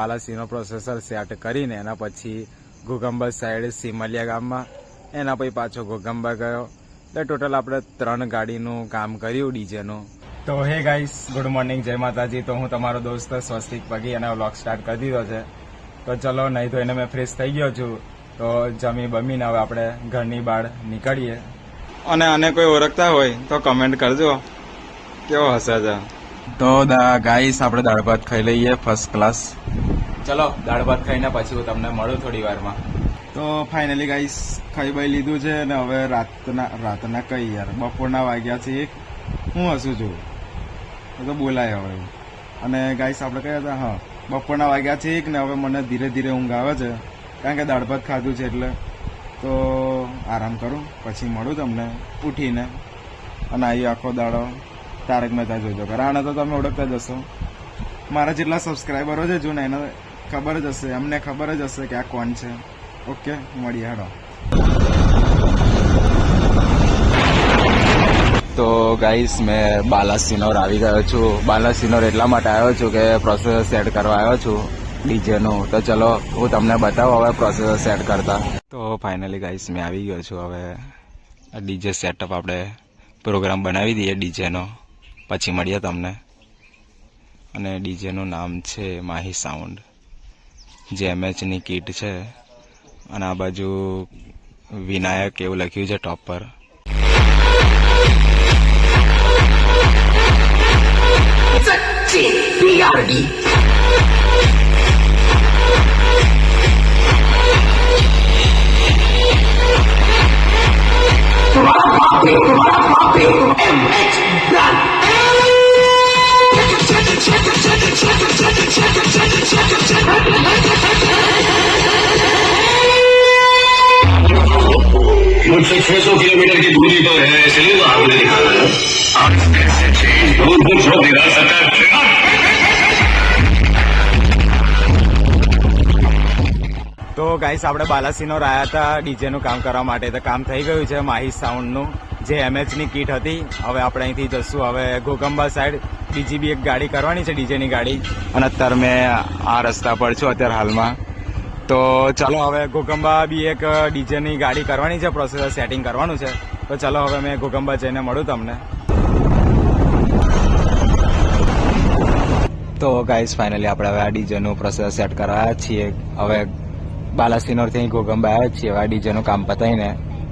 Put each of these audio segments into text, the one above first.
બાલાસીનો processor set કરીને એના પછી ઘોગંબા સાઈડ સિમલિયા ગામમાં એના પછી પાછો ઘોગંબા ગયો. એટલે ટોટલ આપણે ત્રણ ગાડીનું કામ કર્યું ડીજેનું. તો હે ગાઈસ ગુડ મોર્નિંગ જય માતાજી. તો હું તમારો દોસ્ત સ્વસ્તિક પગી અને વ્લોગ સ્ટાર્ટ કરી દીધો છે. તો ચલો, નહીં તો એને મેં ફ્રેશ થઈ ગયો છું. તો જમી બમીને હવે આપણે ઘરની બહાર નીકળીએ. અને આને કોઈ ઓળખતા હોય તો કમેન્ટ કરજો. કેવો હશે તો ગાઈસ આપણે દાળ ભાત ખાઈ લઈએ ફર્સ્ટ ક્લાસ ચલો, દાળ ભાત ખાઈને પછી હું તમને મળું થોડી વારમાં. તો ફાઇનલી ગાઈસ ખાઈ બાઈ લીધું છે ને હવે રાતના રાતના કઈ યાર, બપોરના વાગ્યા છે એક. હું હસું છું. તો બોલાય હવે. અને ગાઈસ આપણે કહ્યા હતા? હા, બપોરના વાગ્યા છે એક ને હવે મને ધીરે ધીરે ઊંઘ આવે છે. કારણ કે દાળ ભાત ખાધું છે એટલે. તો આરામ કરું, પછી મળું તમને ઉઠીને. અને આવી આખો દાડો તારક મહેતા જોજો. કરે આને તો તમે ઓળખતા જશો મારા જેટલા સબસ્ક્રાઈબરો છે જો ને એને ખબર જ હશે એમને ખબર જ હશે કે આ કોણ છે. ઓકે મળીએ, હેડો. તો ગાઈસ મેં બાલાસિનોર આવી ગયો છું. બાલાસિનોર એટલા માટે આવ્યો છું કે પ્રોસેસર સેટ કરવા આવ્યો છું, ડીજેનું. તો ચલો, હું તમને બતાવું હવે પ્રોસેસર સેટ કરતા. તો ફાઇનલી ગાઈસ મેં આવી ગયો છું હવે. ડીજે સેટઅપ આપણે પ્રોગ્રામ બનાવી દઈએ ડીજેનો. પછી મળીએ તમને. અને ડીજેનું નામ છે માહી સાઉન્ડ જે એમએચની કીટ છે. અને આ બાજુ વિનાયક એવું લખ્યું છે ટોપ પર. मुझसे 600 किलोमीटर की दूरी पर है इसलिए तो आपने निकाला है आज कैसे चेंज भूल भूल छोड़ दे रहा सरकार તો ગાઈસ આપણે બાલાસિનોર આવ્યા હતા ડીજેનું કામ કરવા માટે તો કામ થઈ ગયું છે માહી સાઉન્ડનું જે એમએચની કીટ હતી હવે આપણે અહીંથી જશું હવે ગોગંબા સાઈડ બીજી બી એક ગાડી કરવાની છે ડીજેની ગાડી અને અત્યારે મેં આ રસ્તા પર છું અત્યારે હાલમાં તો ચાલો હવે ગોગંબા બી એક ડીજેની ગાડી કરવાની છે પ્રોસેસર સેટિંગ કરવાનું છે. તો ચાલો હવે મેં ગોગંબા જઈને મળું તમને. તો ગાઈસ ફાઇનલી આપણે હવે આ ડીજેનું પ્રોસેસ સેટ કરાયા છીએ. હવે બાલાસિનોરથી ગોગંબા આવ્યા છીએ, હવે આ ડીજેનું કામ પતાવીને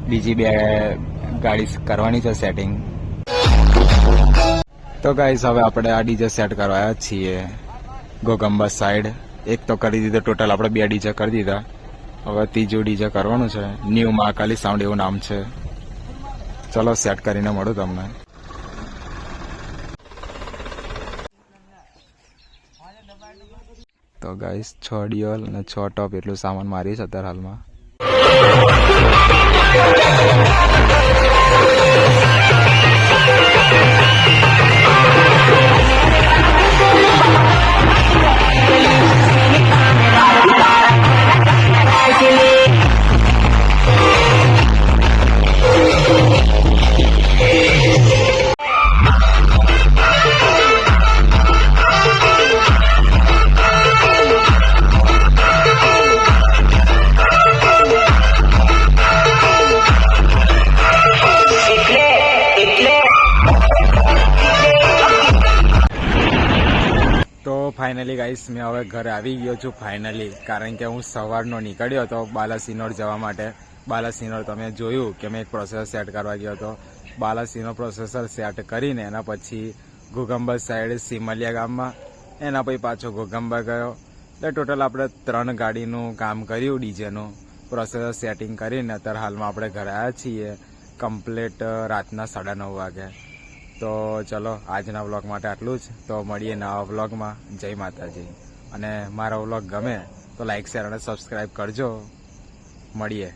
બીજી બે ગાડી કરવાની છે સેટિંગ તો ગાઈસ હવે આપણે આ ડીજે સેટ કરાયા છીએ ગોગંબા સાઈડ એક તો કરી દીધો ટોટલ આપણે બે ડીજે કરી દીધા. હવે ત્રીજું ડીજે કરવાનું છે. ન્યૂ મહાકાલી સાઉન્ડ એવું નામ છે. ચલો સેટ કરીને મળું તમને. તો ગાઈસ છ ડિયોલ અને છ ટોપ એટલું સામાન મારી છે અત્યારે હાલમાં. ફાઇનલી ગાઈસ મેં હવે ઘરે આવી ગયો છું ફાઇનલી કારણ કે હું સવારનો નીકળ્યો હતો બાલાસિનોર જવા માટે. બાલાસિનોર તમે જોયું કે મેં એક પ્રોસેસર સેટ કરવા ગયો હતો. બાલાસિનો પ્રોસેસર સેટ કરીને એના પછી ઘોગંબા સાઈડ સિમલિયા ગામમાં એના પછી પાછો ઘોગંબા ગયો. એટલે ટોટલ આપણે ત્રણ ગાડીનું કામ કર્યું ડીજેનું. પ્રોસેસર સેટિંગ કરીને અત્યારે હાલમાં આપણે ઘરે આવ્યા છીએ કમ્પ્લેટ રાતના સાડા નવ વાગે. તો ચલો, આજના વ્લોગ માટે આટલું જ. તો મળીએ નવા વ્લોગમાં જય માતાજી. અને મારો વ્લોગ ગમે તો લાઈક શેર અને સબસ્ક્રાઈબ કરજો. મળીએ.